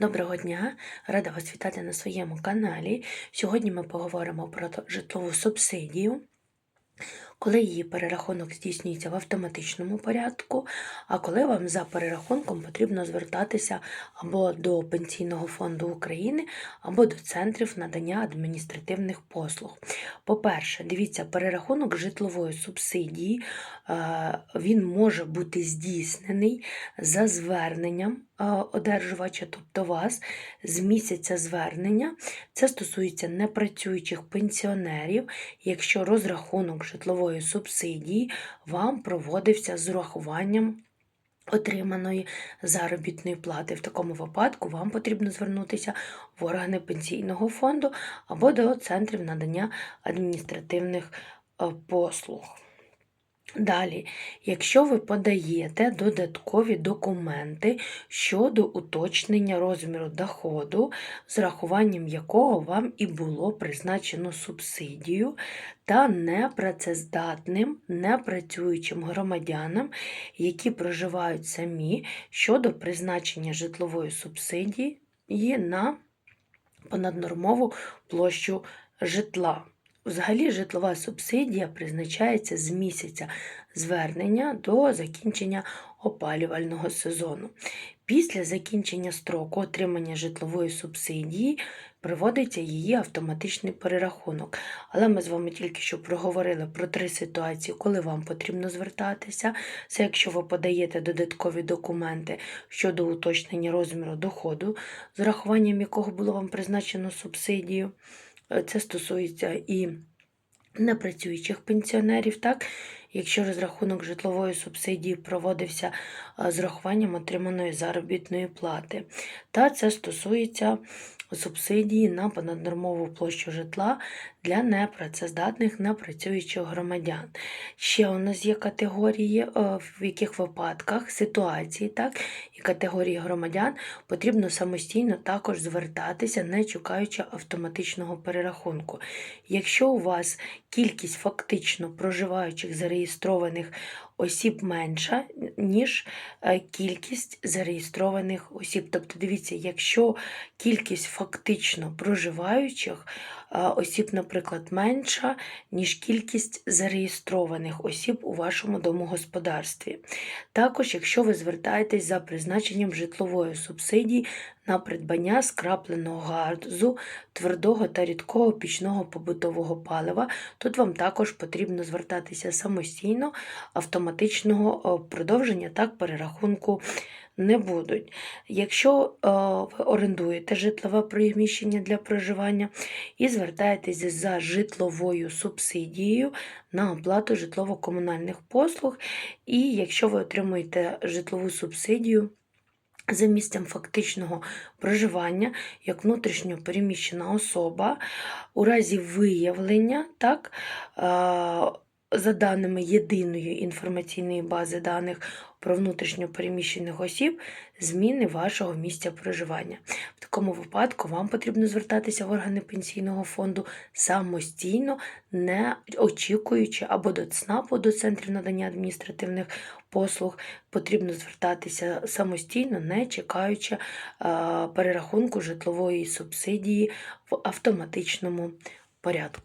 Доброго дня! Рада вас вітати на своєму каналі. Сьогодні ми поговоримо про житлову субсидію, коли її перерахунок здійснюється в автоматичному порядку, а коли вам за перерахунком потрібно звертатися або до Пенсійного фонду України, або до центрів надання адміністративних послуг. По-перше, дивіться, перерахунок житлової субсидії е, він може бути здійснений за зверненням одержувача, тобто вас, з місяця звернення. Це стосується непрацюючих пенсіонерів, якщо розрахунок житлової субсидії вам проводився з урахуванням. Отриманої заробітної плати. В такому випадку вам потрібно звернутися в органи пенсійного фонду або до центрів надання адміністративних е, послуг. Далі, якщо ви подаєте додаткові документи щодо уточнення розміру доходу, з рахуванням якого вам і було призначено субсидію, та непрацездатним, непрацюючим громадянам, які проживають самі щодо призначення житлової субсидії на понаднормову площу житла. Взагалі житлова субсидія призначається з місяця звернення до закінчення опалювального сезону. Після закінчення строку отримання житлової субсидії проводиться її автоматичний перерахунок. Але ми з вами тільки що проговорили про три ситуації, коли вам потрібно звертатися. Це якщо ви подаєте додаткові документи щодо уточнення розміру доходу, з рахуванням якого було вам призначено субсидію. Е, Це стосується і непрацюючих пенсіонерів, так? Якщо розрахунок житлової субсидії проводився е, з рахуванням отриманої заробітної плати. Та це стосується субсидії на понаднормову площу житла для непрацездатних непрацюючих громадян. Ще у нас є категорії, е, в яких випадках ситуації, так, і категорії громадян потрібно самостійно також звертатися, не чекаючи автоматичного перерахунку. Якщо у вас кількість фактично проживаючих зареєстрованих осіб менша, ніж е, кількість зареєстрованих осіб. Тобто, дивіться, якщо кількість фактично проживаючих осіб, наприклад, менша, ніж кількість зареєстрованих осіб у вашому домогосподарстві. Також, якщо ви звертаєтесь за призначенням житлової субсидії на придбання скрапленого газу, твердого та рідкого пічного побутового палива, тут вам також потрібно звертатися самостійно, автоматичного е, продовження так перерахунку не будуть. Якщо е, ви орендуєте житлове приміщення для проживання і звертаєтесь за житловою субсидією на оплату житлово-комунальних послуг, і якщо ви отримуєте житлову субсидію, за місцем фактичного проживання як внутрішньо переміщена особа у разі виявлення, так, е, за даними єдиної інформаційної бази даних про внутрішньо переміщених осіб, зміни вашого місця проживання. В такому випадку вам потрібно звертатися в органи пенсійного фонду самостійно, не очікуючи або до ЦНАПу, до центрів надання адміністративних послуг, потрібно звертатися самостійно, не чекаючи е, перерахунку житлової субсидії в автоматичному порядку.